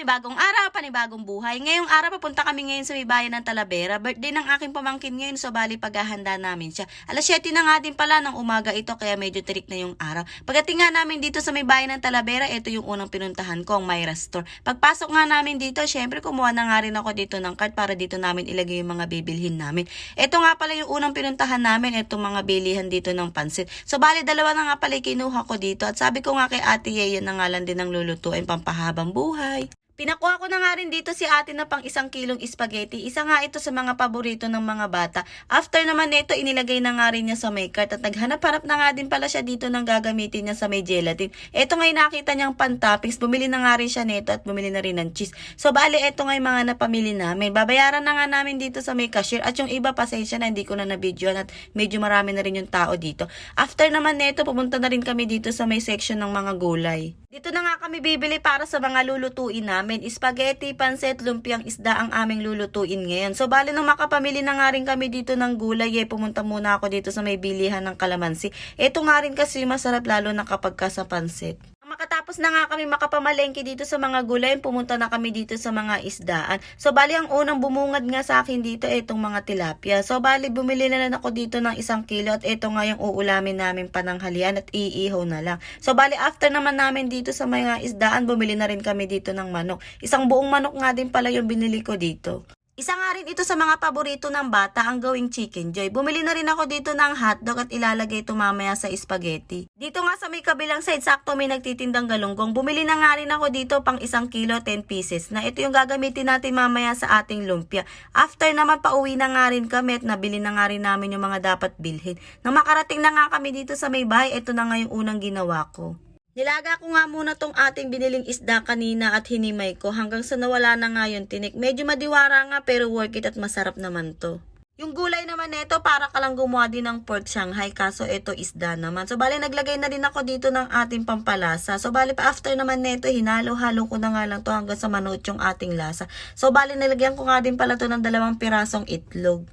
Panibagong araw, panibagong buhay. Ngayong araw, papunta kami ngayon sa may bayan ng Talavera. Birthday ng aking pamangkin ngayon, so bali paghahanda namin siya. Alas 7 na nga din pala ng umaga ito, kaya medyo tirik na yung araw. Pagdating nga namin dito sa may bayan ng Talavera, ito yung unang pinuntahan ko, ang Myra Store. Pagpasok nga namin dito, syempre kumuha na nga rin ako dito ng card para dito namin ilagay yung mga bibilhin namin. Ito nga pala yung unang pinuntahan namin, itong mga bilihan dito ng pansit. So bali, dalawa na nga pala kinuha ko dito. At sabi ko nga kay Ate Ye, yan na nga lang din ang lulutuin pampahabang buhay. Pinakuha ko na nga rin dito si ate na pang isang kilong spaghetti. Isa nga ito sa mga paborito ng mga bata. After naman nito, inilagay na nga rin niya sa may cart at naghanap-hanap na nga din pala siya dito ng gagamitin niya sa may gelatin. Ito nga yung nakita niyang pan-toppings. Bumili na nga rin siya nito at bumili na rin ng cheese. So, bali, ito nga yung mga napamili namin. Babayaran na nga namin dito sa may cashier at yung iba, pasensya na, hindi ko na na-videoan at medyo marami na rin yung tao dito. After naman nito, pumunta na rin kami dito sa may section ng mga gulay. Dito na nga kami bibili para sa mga lulutuin namin. Spaghetti, pansit, lumpiang isda ang aming lulutuin ngayon. So, bali nang makapamili na nga rin kami dito ng gulay, eh, pumunta muna ako dito sa may bilihan ng kalamansi. Ito nga rin kasi masarap lalo na kapag ka sa pansit. Makatapos na nga kami makapamalengke dito sa mga gulay, pumunta na kami dito sa mga isdaan. So, bali ang unang bumungad nga sa akin dito, itong mga tilapia. So, bali bumili na lang ako dito ng isang kilo at ito nga yung uulamin namin pananghalian at iihaw na lang. So, bali after naman namin dito sa mga isdaan, bumili na rin kami dito ng manok. Isang buong manok nga din pala yung binili ko dito. Isa nga rin ito sa mga paborito ng bata ang gawing chicken joy. Bumili na rin ako dito ng hotdog at ilalagay ito mamaya sa spaghetti. Dito nga sa may kabilang side, sakto may nagtitindang galunggong. Bumili na nga rin ako dito pang isang kilo, 10 pieces. Na ito yung gagamitin natin mamaya sa ating lumpia. After naman pauwi na nga rin kami at nabili na nga rin namin yung mga dapat bilhin. Nang makarating na nga kami dito sa may bahay, ito na nga yung unang ginawa ko. Nilaga ko nga muna tong ating biniling isda kanina at hinimay ko hanggang sa nawala na nga yung tinik. Medyo madiwara nga pero worth it at masarap naman to. Yung gulay naman nito para ka lang gumawa din ng pork shanghai kaso ito isda naman. So bali naglagay na din ako dito ng ating pampalasa. So bali pa after naman nito hinalo-halo ko na nga lang to hanggang sa manuot yung ating lasa. So bali nilagyan ko nga din pala to ng dalawang pirasong itlog.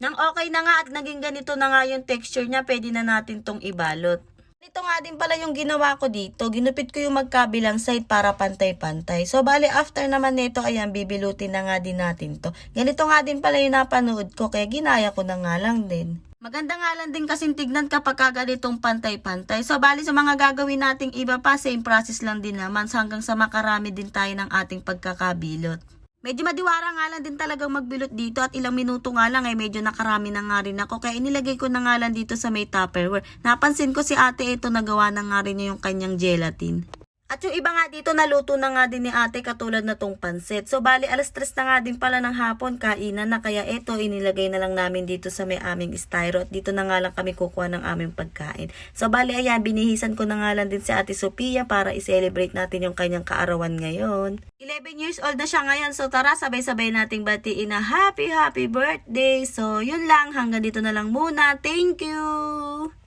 Nang okay na nga at naging ganito na nga yung texture niya, pwede na natin tong ibalot. Ito nga din pala yung ginawa ko dito. Ginupit ko yung magkabilang side para pantay-pantay. So, bali, after naman nito, ayan, bibilutin na nga din natin to. Ganito nga din pala yung napanood ko, kaya ginaya ko na nga lang din. Maganda nga lang din kasing tignan kapag kaganitong pantay-pantay. So, bali sa mga gagawin nating iba pa, same process lang din naman hanggang sa makarami din tayo ng ating pagkakabilot. Medyo madiwara nga lang din talagang magbilot dito at ilang minuto nga lang ay medyo nakarami na nga rin ako kaya inilagay ko na nga lang dito sa may tupperware. Napansin ko si ate ito nagawa na nga rin niya yung kanyang gelatin. At yung iba nga dito naluto na nga din ni ate katulad na tong pansit. So bali alas tres na nga din pala ng hapon kainan na kaya ito inilagay na lang namin dito sa may aming styro at dito na nga lang kami kukuha ng aming pagkain. So bali ayan binihisan ko na nga lang din si ate Sophia para i-celebrate natin yung kanyang kaarawan ngayon. 11 years old na siya ngayon so tara sabay-sabay nating batiin na happy happy birthday. So yun lang hanggang dito na lang muna. Thank you!